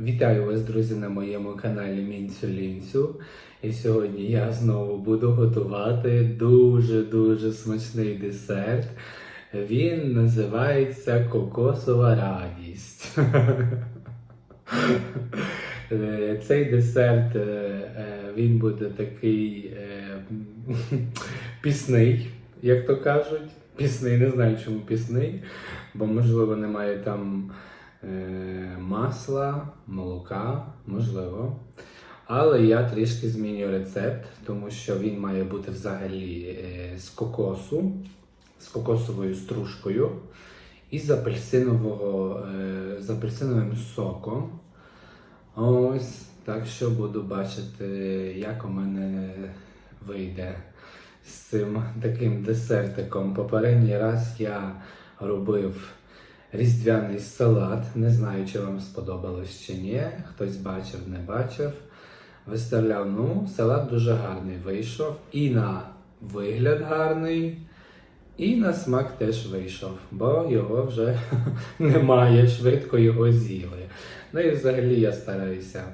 Вітаю вас, друзі, на моєму каналі Мінцю Лінцю. І сьогодні я знову буду готувати дуже-дуже смачний десерт. Він називається Кокосова радість. Цей десерт е, е, він буде такий е, пісний, як то кажуть. Пісний, не знаю, чому пісний, бо можливо немає там масла, молока, можливо. Але я трішки змінюю рецепт, тому що він має бути взагалі е, з кокосу, з кокосовою стружкою і з апельсинового, е, з апельсиновим соком. Ось, так що буду бачити, як у мене вийде з цим таким десертиком. Попередній раз я робив різдвяний салат. Не знаю, чи вам сподобалось чи ні. Хтось бачив, не бачив. Виставляв, ну, салат дуже гарний вийшов. І на вигляд гарний, і на смак теж вийшов, бо його вже немає, швидко його з'їли. Ну і взагалі я стараюся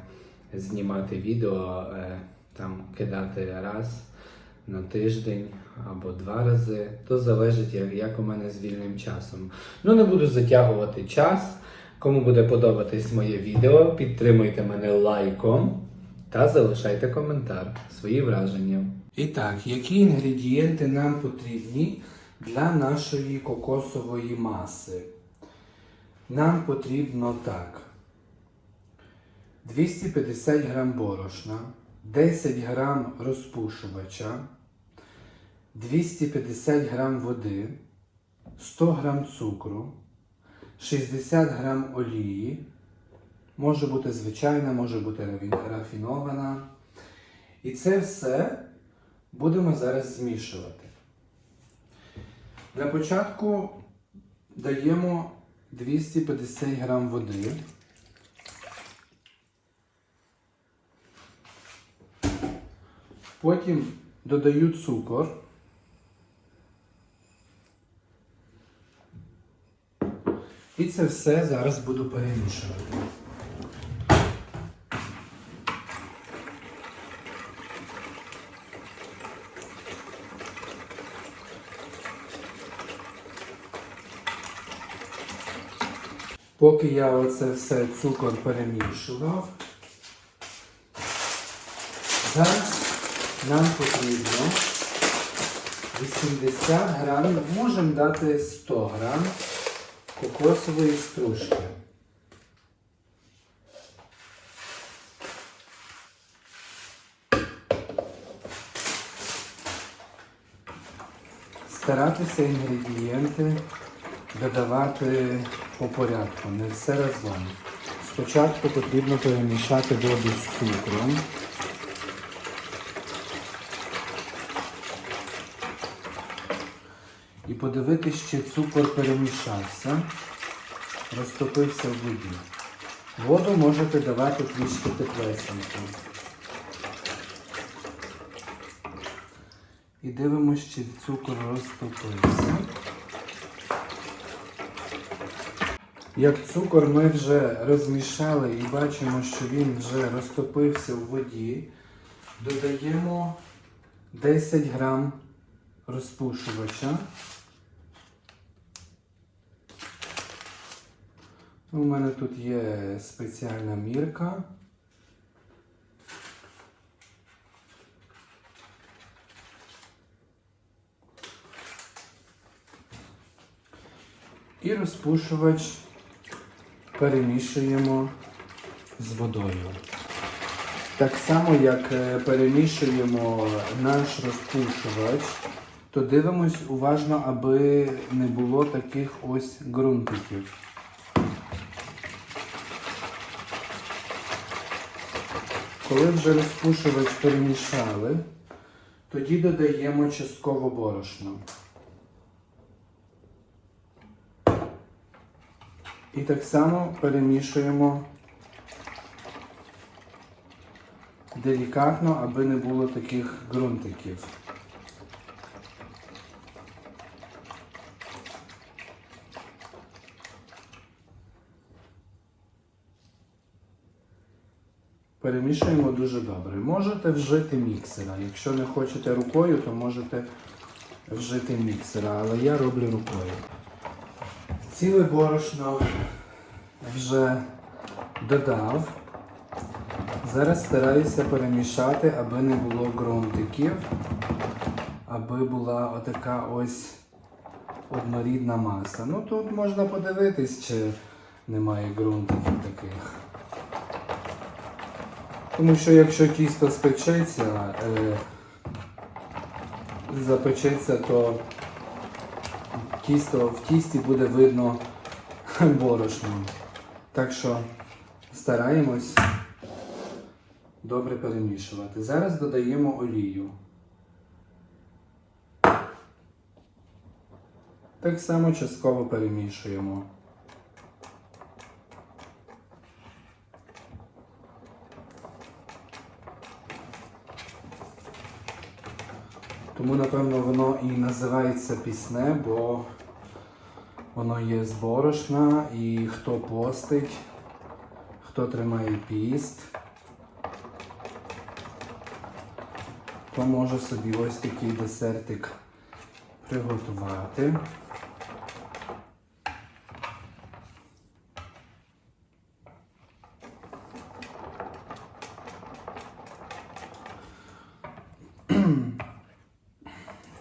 знімати відео, е, там кидати раз на тиждень або два рази. То залежить, як, у мене з вільним часом. Ну, не буду затягувати час. Кому буде подобатись моє відео, підтримуйте мене лайком та залишайте коментар, свої враження. І так, які інгредієнти нам потрібні для нашої кокосової маси? Нам потрібно так. 250 грам борошна, 10 грам розпушувача, 250 грам води, 100 грам цукру, 60 грам олії, може бути звичайна, може бути рафінована. І це все будемо зараз змішувати. Для початку даємо 250 грам води. Потім додаю цукор. І це все зараз буду перемішувати. Поки я оце все цукор перемішував, зараз нам потрібно 80 грам, можемо дати 100 грам кокосової стружки. Старатися інгредієнти додавати по порядку, не все разом. Спочатку потрібно перемішати воду з цукром. І подивитись, чи цукор перемішався, розтопився в воді. Воду можете давати трішки теплесеньку. І дивимося, чи цукор розтопився. Як цукор ми вже розмішали і бачимо, що він вже розтопився в воді, додаємо 10 грам розпушувача. У мене тут є спеціальна мірка. І розпушувач перемішуємо з водою. Так само, як е, перемішуємо наш розпушувач, то дивимось уважно, аби не було таких ось ґрунтиків. Коли вже розпушувач перемішали, тоді додаємо частково борошно. І так само перемішуємо делікатно, аби не було таких ґрунтиків. Перемішуємо дуже добре. Можете вжити міксера. Якщо не хочете рукою, то можете вжити міксера, але я роблю рукою. Ціле борошно вже додав. Зараз стараюся перемішати, аби не було ґрунтиків, аби була отака ось однорідна маса. Ну тут можна подивитись, чи немає ґрунтиків таких. Тому що якщо тісто спечеться, е, запечеться, то тісто в тісті буде видно борошно. Так що стараємось добре перемішувати. Зараз додаємо олію. Так само частково перемішуємо. Тому, напевно, воно і називається пісне, бо воно є з борошна і хто постить, хто тримає піст, то може собі ось такий десертик приготувати.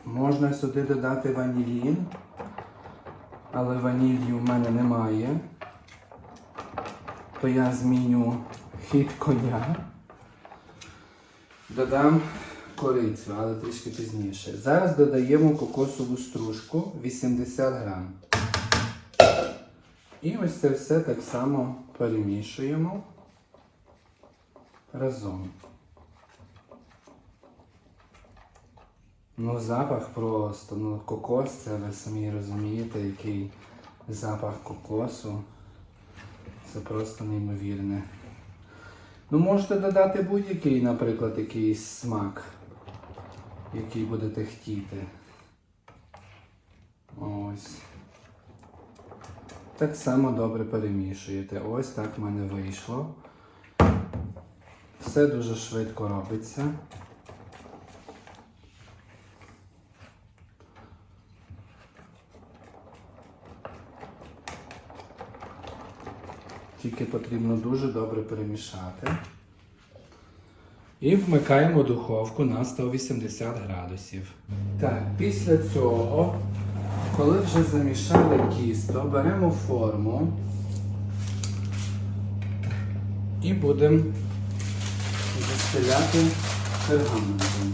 Можна сюди додати ванілін, але ванілью в мене немає. То я зміню хід коня. Додам корицю, але трішки пізніше. Зараз додаємо кокосову стружку 80 грам. І ось це все так само перемішуємо разом. Ну, запах просто, ну кокос, це ви самі розумієте, який запах кокосу. Це просто неймовірне. Ну, можете додати будь-який, наприклад, якийсь смак, який будете хотіти. Ось. Так само добре перемішуєте. Ось так в мене вийшло. Все дуже швидко робиться. Тільки потрібно дуже добре перемішати. І вмикаємо духовку на 180 градусів. Так, після цього, коли вже замішали тісто, беремо форму і будемо застеляти пергаментом.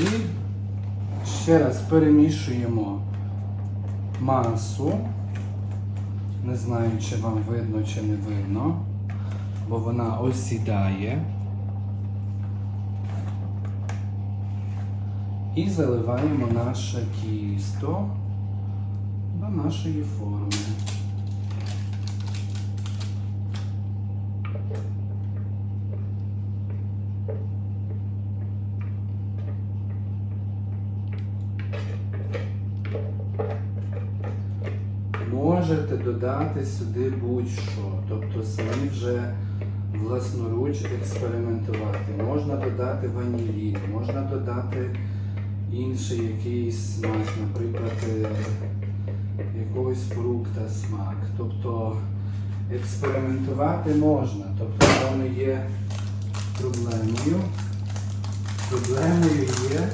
І ще раз перемішуємо масу. Не знаю, чи вам видно, чи не видно, бо вона осідає. І заливаємо наше тісто до нашої форми. Можете додати сюди будь-що, тобто самі вже власноруч експериментувати. Можна додати ванілін, можна додати інший якийсь смак, наприклад, е, якогось фрукта смак. Тобто експериментувати можна, тобто воно не є проблемою. Проблемою є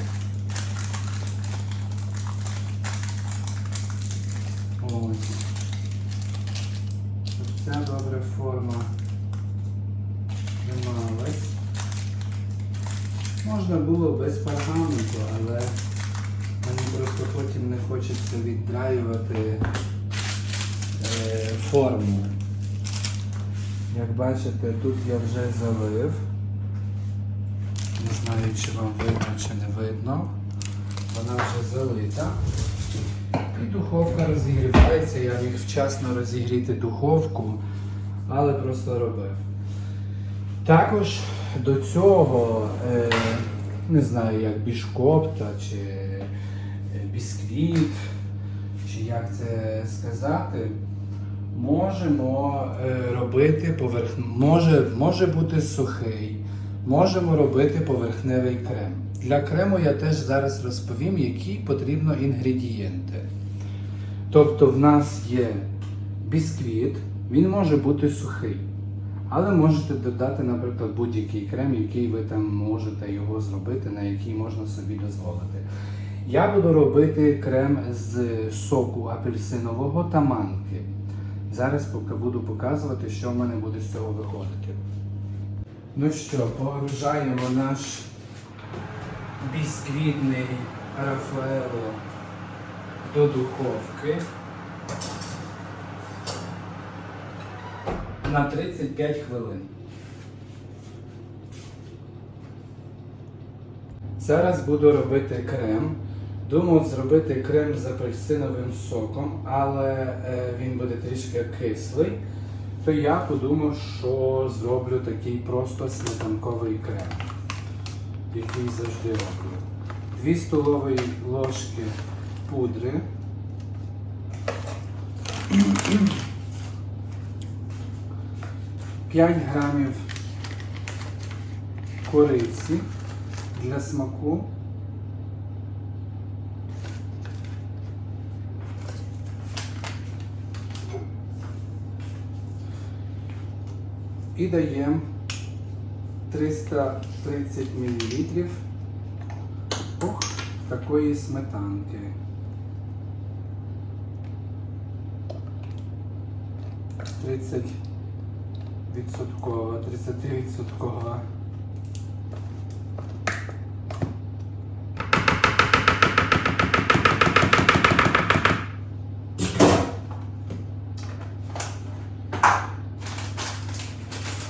Ось. Щоб Ця добра форма трималась. Можна було без пергаменту, але мені просто потім не хочеться віддраювати е, форму. Як бачите, тут я вже залив. Не знаю, чи вам видно, чи не видно. Вона вже залита. І духовка розігрівається. Я міг вчасно розігріти духовку, але просто робив. Також до цього, е, не знаю, як бішкопта чи е, бісквіт, чи як це сказати, можемо е, робити поверх... може, може бути сухий, можемо робити поверхневий крем. Для крему я теж зараз розповім, які потрібно інгредієнти. Тобто в нас є бісквіт, він може бути сухий. Але можете додати, наприклад, будь-який крем, який ви там можете його зробити, на який можна собі дозволити. Я буду робити крем з соку апельсинового та манки. Зараз поки буду показувати, що в мене буде з цього виходити. Ну що, погружаємо наш бісквітний Рафаело до духовки. на 35 хвилин. Зараз буду робити крем. Думав зробити крем з апельсиновим соком, але е, він буде трішки кислий. То я подумав, що зроблю такий просто сметанковий крем, який завжди роблю. 2 столові ложки пудри. 5 грамів кориці для смаку. І даємо 330 мл ох, такої сметанки. Тридцять відсоткова, 30 відсоткова.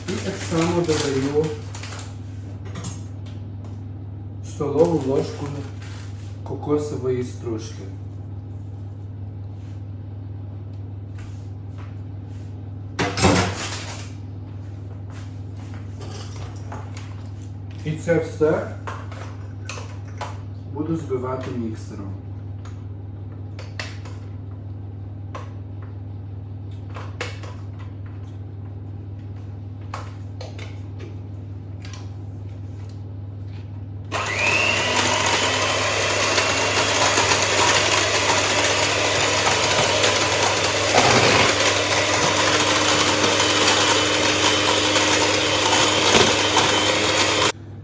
І так само додаю столову ложку кокосової стружки. І це все буду збивати міксером.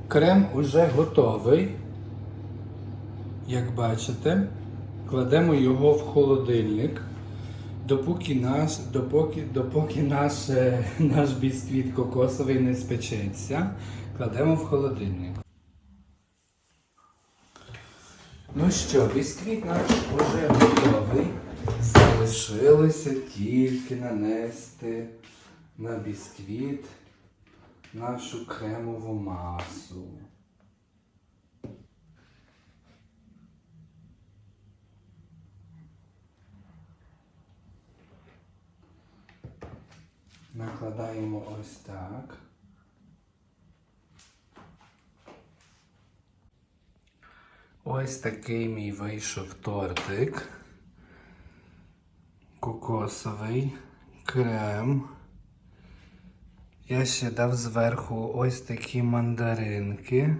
Крем уже готовий. Як бачите, кладемо його в холодильник, допоки наш, допоки, допоки наш, е, наш бісквіт кокосовий не спечеться, кладемо в холодильник. Ну що, бісквіт наш вже готовий. Залишилося тільки нанести на бісквіт нашу кремову масу. Накладаємо ось так. Ось такий мій вийшов тортик. Кокосовий крем. Я ще дав зверху ось такі мандаринки.